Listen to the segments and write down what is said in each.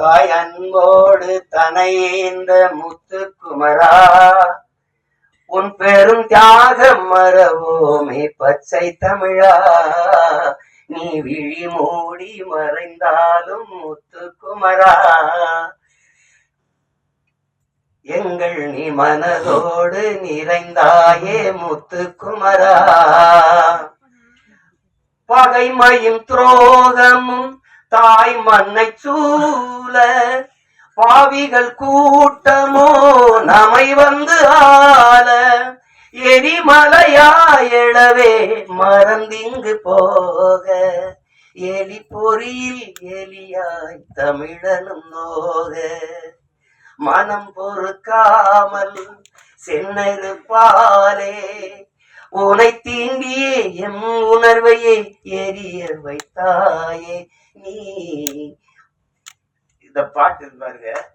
தாய் அன்போடு தனையேந்த முத்துக்குமரா உன் பெரும் தியாகம் மறவோமே பச்சை தமிழா. நீ விழி மூடி மறைந்தாலும் முத்துக்குமரா. எங்கள் நீ மனதோடு நிறைந்தாயே முத்துக்குமரா. பகைமையும் துரோகமும் தாய் மண்ணை சூழ பாவிகள் கூட்டமோ நமை வந்து ஆள. எரிமலையாயழவே மறந்திங்கு போக. எலி பொறியில் எலியாய் தமிழனும் நோக. மனம் பொறுக்காமல் சென்னிருப்பாலே உனை தீண்டியே எம் உணர்வையே எரியர் வைத்தாயே நீ. இந்த பாட்டு பாருங்க.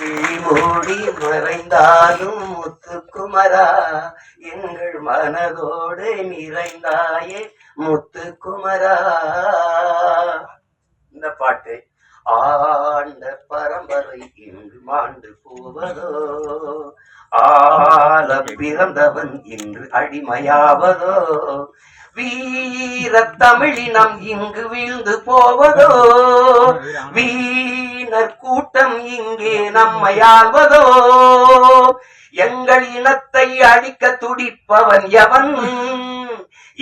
விழி மூடி மறைந்தாலும் முத்துக்குமரா எங்கள் மனதோடு நிறைந்தாயே முத்துக்குமரா. இந்த பாட்டு. ஆண்ட இன்று மாண்டு போவதோ? ஆல பிறந்தவன் இன்று அடிமையாவதோ? வீர தமிழினம் இங்கு வீழ்ந்து போவதோ? வீணர் கூட்டம் இங்கே நம்மையாள்வதோ எங்கள் இனத்தை அழிக்க துடிப்பவன் எவன்?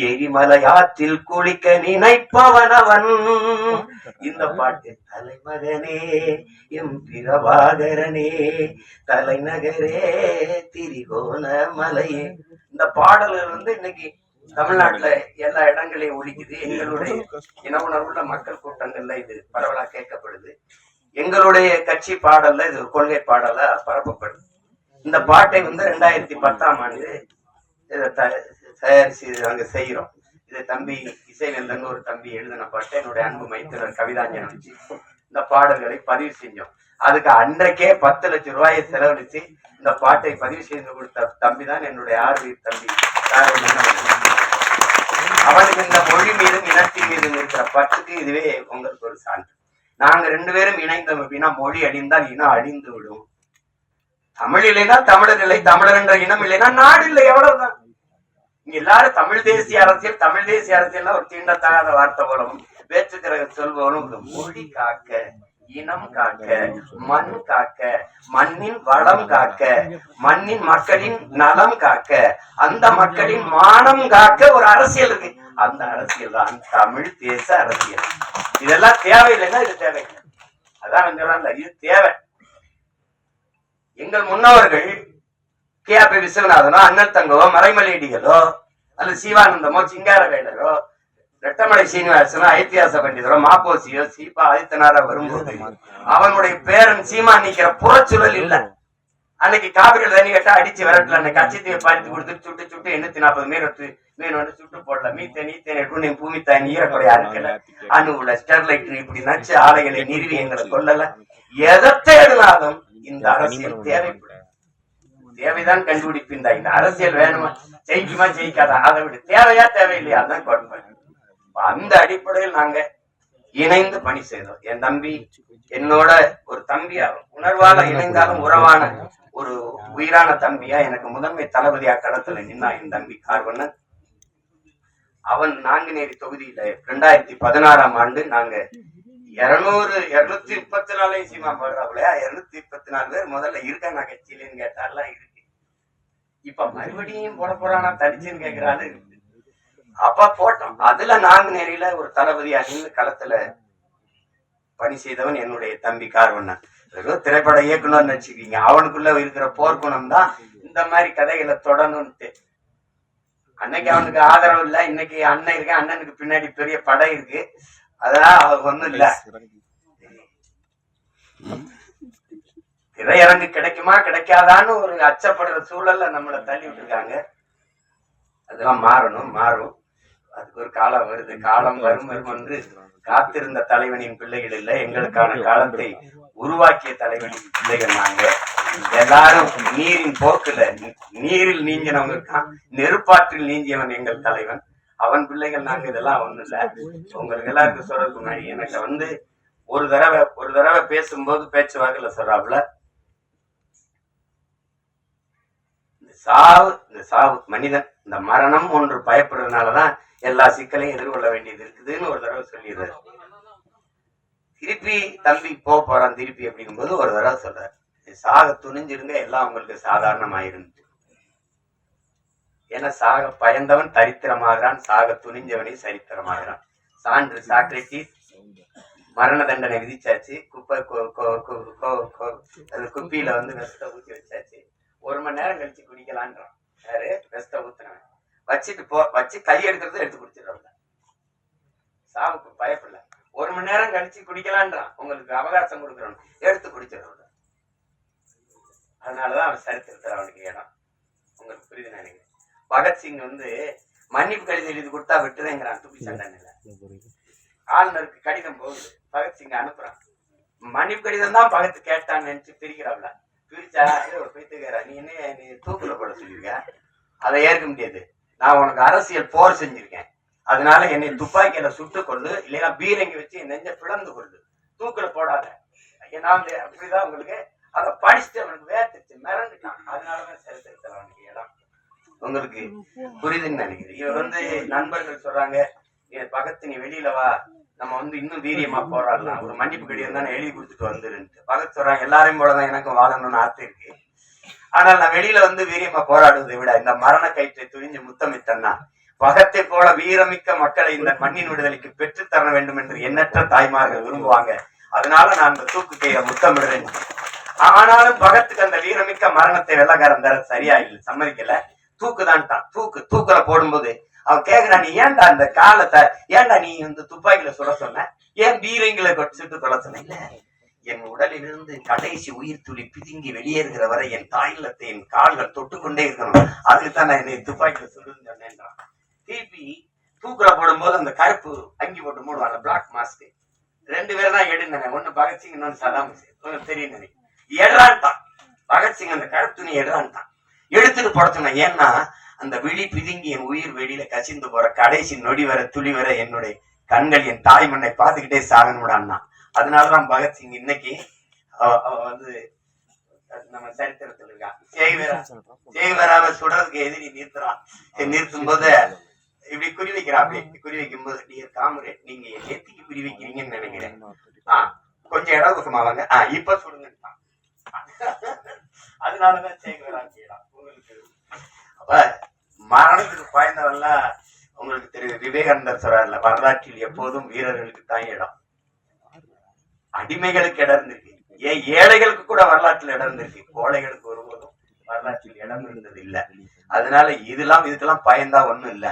எரிமலை ஆற்றில் குளிக்க நினைப்பவன் அவன். இந்த பாட்டு தலைமகனே எம் பிரபாகரனே தலைநகரே திரிகோண மலையே. இந்த பாடல் வந்து இன்னைக்கு தமிழ்நாட்டுல எல்லா இடங்களையும் ஒலிக்குது எங்களுடைய இன உணர்வுள்ள மக்கள் கூட்டங்கள்ல இது பரவலா கேட்கப்படுது. எங்களுடைய கட்சி பாடல்ல இது கொள்கை பாடலா பரப்பப்படுது. இந்த பாட்டை வந்து ரெண்டாயிரத்தி பத்தாம் ஆண்டு இதை த- தயாரிச்சு நாங்கள் செய்கிறோம். இதை தம்பி இசைநந்தன் ஒரு தம்பி எழுதின பாட்டு என்னுடைய அன்பு மைத்திரர் கவிதாஞ்சன் வச்சு இந்த பாடல்களை பதிவு செஞ்சோம். அதுக்கு அன்றைக்கே பத்து லட்சம் ரூபாயை செலவழித்து இந்த பாட்டை பதிவு செய்து கொடுத்த தம்பி தான் என்னுடைய ஆர்வீர் தம்பி அவனுக்கு இந்த மொழி மீதும் இனத்தின் மீதும் இருக்கிற பற்றுக்கு இதுவே உங்களுக்கு ஒரு சான்று. நாங்க ரெண்டு பேரும் இணைந்தோம் அப்படின்னா மொழி அழிந்தால் இனம் அழிந்து விடும். தமிழ் இல்லைன்னா தமிழர் இல்லை தமிழர் என்ற இனம் இல்லைன்னா நாடு இல்லை எவ்வளவுதான். இங்க எல்லாரும் தமிழ் தேசிய அரசியல் தமிழ் தேசிய அரசியல் ஒரு தீண்டத்தகாத வார்த்தை போலவும் கிரக சொல்பவனும் மொழி காக்க இனம் காக்க மண் காக்க மண்ணின் வளம் காக்க மண்ணின் மக்களின் நலம் காக்க அந்த மக்களின் மானம் காக்க ஒரு அரசியல் இருக்கு. அந்த அரசியல் தான் தமிழ் தேச அரசியல். இதெல்லாம் தேவையில்லைன்னா இது தேவையில்லை. அதான் இது தேவை. எங்கள் முன்னோர்கள் கே பி விஸ்வநாதனோ அண்ணல் தங்கவோ அல்ல அல்லது சிவானந்தமோ சிங்காரவேலரோ ரெட்டமலை சீனிவாசனோ ஐத்தியாச பண்டிதரோ மாப்போசியோ சீபா ஆதித்தனாரா வரும்போது அவனுடைய பேரன் சீமா நிக்கிற புறச்சுழல் இல்ல. அன்னைக்கு காவிரியில் தண்ணி கட்டா அடிச்சு விரட்டல அன்னைக்கு அச்சத்தையை பாதித்து கொடுத்து சுட்டு சுட்டு எண்ணூத்தி நாற்பது மீன் மீன் வந்து சுட்டு போடல. மீத்தேன் நீத்தேன் எடுத்து பூமி தாய் நீரக்குறையா இருக்கல. உள்ள ஸ்டெர்லைட் இப்படி நச்சு ஆலைகளை நிறுவி எங்களை கொள்ளல எதை தேடினாலும் இந்த அரசியல் தேவைப்படும் தேவைதான் கண்டுபிடிப்பின் இந்த அரசியல் வேணுமா? ஜெயிக்குமா ஜெயிக்காதா அதை விட. தேவையா தேவையில்லையா? அதான் அப்ப அந்த அடிப்படையில் நாங்க இணைந்து பணி செய்தோம். என் தம்பி என்னோட ஒரு தம்பியா உணர்வால இணைந்தாலும் உறவான ஒரு உயிரான தம்பியா எனக்கு முதன்மை தளபதியா களத்துல நின்னா என் தம்பி கார்வண்ணன். அவன் நாங்குநேரி தொகுதியில ரெண்டாயிரத்தி பதினாறாம் ஆண்டு நாங்க இருநூறு இருநூத்தி முப்பத்தி நாலு சீமா போடுறாப்புல இருநூத்தி முப்பத்தி நாலு பேர் முதல்ல இருக்காங்க கட்சியிலன்னு கேட்டாலாம் இருக்கு. இப்ப மறுபடியும் போட போறானா தடிச்சுன்னு கேக்குறாரு இருக்கு. அப்ப போட்டோம். அதுல நாங்குநேரியில ஒரு தளபதியா நின்று களத்துல பணி செய்தவன் என்னுடைய தம்பி கார்வண்ணன் ஏதோ திரைப்பட இயக்குனர் வச்சுக்கீங்க. அவனுக்குள்ள இருக்கிற போர்க்குணம் தான் இந்த மாதிரி கதைகளை தொடணும்ட்டு. அன்னைக்கு அவனுக்கு ஆதரவு இல்ல. இன்னைக்கு அண்ணன் இருக்கு அண்ணனுக்கு பின்னாடி பெரிய படை இருக்கு. அதெல்லாம் அவனுக்கு ஒண்ணும் இல்ல. திரையரங்கு கிடைக்குமா கிடைக்காதான்னு ஒரு அச்சப்படுற சூழல்ல நம்மளை தள்ளி விட்டுருக்காங்க. அதெல்லாம் மாறணும் மாறும். அதுக்கு ஒரு காலம் வருது. காலம் வரும் வரும் என்று காத்திருந்த தலைவனின் பிள்ளைகள் இல்லை. எங்களுக்கான காலத்தை உருவாக்கிய தலைவனின் பிள்ளைகள் நாங்க எல்லாரும் நீரின் போக்குல நீரில் நீங்கினவங்க நெருப்பாற்றில் நீங்கியவன் எங்கள் தலைவன். அவன் பிள்ளைகள் நாங்க இதெல்லாம் ஒண்ணும் இல்ல. உங்களுக்கு எல்லாருக்கும் சொல்றதுக்கு முன்னாடி எனக்கு வந்து ஒரு தடவை ஒரு தடவை பேசும்போது பேச்சு வாக்குல சொல்றாப்புல இந்த சாவு இந்த சாவு மனிதன் இந்த மரணம் ஒன்று பயப்படுறதுனாலதான் எல்லா சிக்கலையும் எதிர்கொள்ள வேண்டியது இருக்குதுன்னு ஒரு தடவை சொல்லிடுறாரு. திருப்பி தம்பி போக போறான் திருப்பி அப்படிங்கும்போது ஒரு தடவை சொல்றாரு. சாக துணிஞ்சிருங்க எல்லாம் உங்களுக்கு சாதாரணமாயிருந்து என சாக பயந்தவன் தரித்திரமாகிறான் சாக துணிஞ்சவனே சரித்திரமாகிறான். சான்று சாக்ரட்டிஸ் மரண தண்டனை விதிச்சாச்சு. குப்பை கொ- அது குப்பியில வந்து வெஸ்ட ஊத்தி வச்சாச்சு. ஒரு மணி நேரம் கழிச்சு குடிக்கலான்றான். யாரு? வெஸ்ட ஊத்துனவன். வச்சுட்டு போ வச்சு கை எடுக்கிறது எடுத்து குடிச்சிடுறவங்க சாவுக்கு பயப்படல. ஒரு மணி நேரம் கழிச்சு குடிக்கலான்றான். உங்களுக்கு அவகாசம் கொடுக்குறோம். எடுத்து குடிச்சிடுறவங்க அதனாலதான் அவன் சரித்திரத்தில் அவனுக்கு இடம். உங்களுக்கு புரியுது நினைக்கிறேன் பகத்சிங் வந்து மன்னிப்பு கடிதம் எழுதி கொடுத்தா விட்டுறேங்கிறான். துப்பி சண்டை ஆளுநருக்கு கடிதம் போகுது. பகத்சிங் அனுப்புறான். மன்னிப்பு கடிதம் தான் பகத் கேட்டான்னு நினைச்சு பிரிக்கிறாப்ல. பிரிச்சா ஒரு பைத்துக்காரா நீ என்ன நீ தூக்குல போட சொல்லியிருக்க அதை ஏற்க முடியாது. நான் உனக்கு அரசியல் போர் செஞ்சிருக்கேன். அதனால என்னை துப்பாக்கியில சுட்டு கொண்டு இல்லைன்னா பீரங்கி வச்சு என் நெஞ்ச பிளந்து கொண்டு தூக்குல போடாத. ஏன்னா அப்படிதான் உங்களுக்கு அதை படிச்சுட்டு அவனுக்கு வேர்த்துச்சு மிரண்டுட்டான். அதனாலதான் அவனுக்கு இடம். உங்களுக்கு புரியுதுன்னு நினைக்கிறேன். இவர் வந்து நண்பர்கள் சொல்றாங்க "ஏ, பகத்து நீ வெளியில வா. நம்ம வந்து இன்னும் வீரியமா போராடலாம். ஒரு மன்னிப்பு கடிதம் தானே எழுதி கொடுத்துட்டு வந்துருன்ட்டு. பகத் சொல்றாங்க எல்லாரையும் போலதான் எனக்கும் வாழணும்னு ஆசை இருக்கு. ஆனால் நான் வெளியில வந்து வீரியமா போராடுவதை விட இந்த மரண கயிற்றை துணிஞ்சு முத்தமிட்டன்னா பகத்தை போல வீரமிக்க மக்களை இந்த மண்ணின் விடுதலைக்கு பெற்றுத் தர வேண்டும் என்று எண்ணற்ற தாய்மார்கள் விரும்புவாங்க. அதனால நான் இந்த தூக்கு கையில முத்தமிடுறேன் ஆனாலும் பகத்துக்கு அந்த வீரமிக்க மரணத்தை வெள்ளக்காரன் தர சரியா இல்லை சம்மதிக்கல. தூக்குதான் தான் தூக்கு தூக்குல போடும்போது அவன் கேக்குறான் நீ ஏன்டா அந்த காலத்தை ஏன்டா நீ இந்த துப்பாக்கில சுட சொன்ன? ஏன் பீரங்கில சுட்டு தொலை சொன்ன? இல்ல என் உடலிலிருந்து கடைசி உயிர் துளி பிதுங்கி வெளியேறுகிற வரை என் தாயிலத்தை என் கால்கள் தொட்டுக்கொண்டே இருக்கணும். அதுக்கு தான் நான் என்னை துப்பாக்கில சுடுன்னு சொன்னேன்றான் திருப்பி தூக்குல போடும்போது அந்த கருப்பு அங்கி போட்டு மூடுவாங்க பிளாக் மாஸ்க் ரெண்டு பேரும் தான் எடுனாங்க ஒண்ணு பகத்சிங் இன்னொன்னு சதாம் தெரியும் எடுறான்ட்டான் பகத்சிங் அந்த கருப்பு துணி எடுறான்ட்டான் எடுத்துட்டு போட சொன்னேன் ஏன்னா அந்த விழி பிதுங்கி என் உயிர் வெளியில கசிந்து போற கடைசி நொடி வர துளி வர என்னுடைய கண்கள் என் தாய் மண்ணை பார்த்துக்கிட்டே சாகணும்டான்னா அதனாலதான் பகத்சிங் இன்னைக்கு அவ- வந்து நம்ம சரித்திரத்துல இருக்கா. சேகுவேரா சேகுவேராவை சுடுறதுக்கு எதிரி நிறுத்துறான் நிறுத்தும் போது இப்படி குறி வைக்கிறா அப்படி குறி வைக்கும் போது டியர் காமரேட் நீங்க என் நேத்திக்கு குறி வைக்கிறீங்கன்னு நினைக்கிறேன் ஆ கொஞ்சம் இடம் பக்கமா வாங்க. ஆ இப்ப சுடுங்கட்டான் அதனாலதான் சேகுவேரா செய்யலாம் மரணத்துக்கு பாய்ந்தவெல்லாம் உங்களுக்கு தெரியும். விவேகானந்தர் சொல்றாருல வரலாற்றில் எப்போதும் வீரர்களுக்கு தான் இடம். அடிமைகளுக்கு இடம் இருந்திருக்கு ஏன் ஏழைகளுக்கு கூட வரலாற்றில் இடம் இருந்திருக்கு கோழைகளுக்கு ஒருபோதும் வரலாற்றில் இடம் இருந்தது இல்ல அதனால இதெல்லாம் இதுக்கெல்லாம் பயந்தா ஒண்ணும் இல்ல.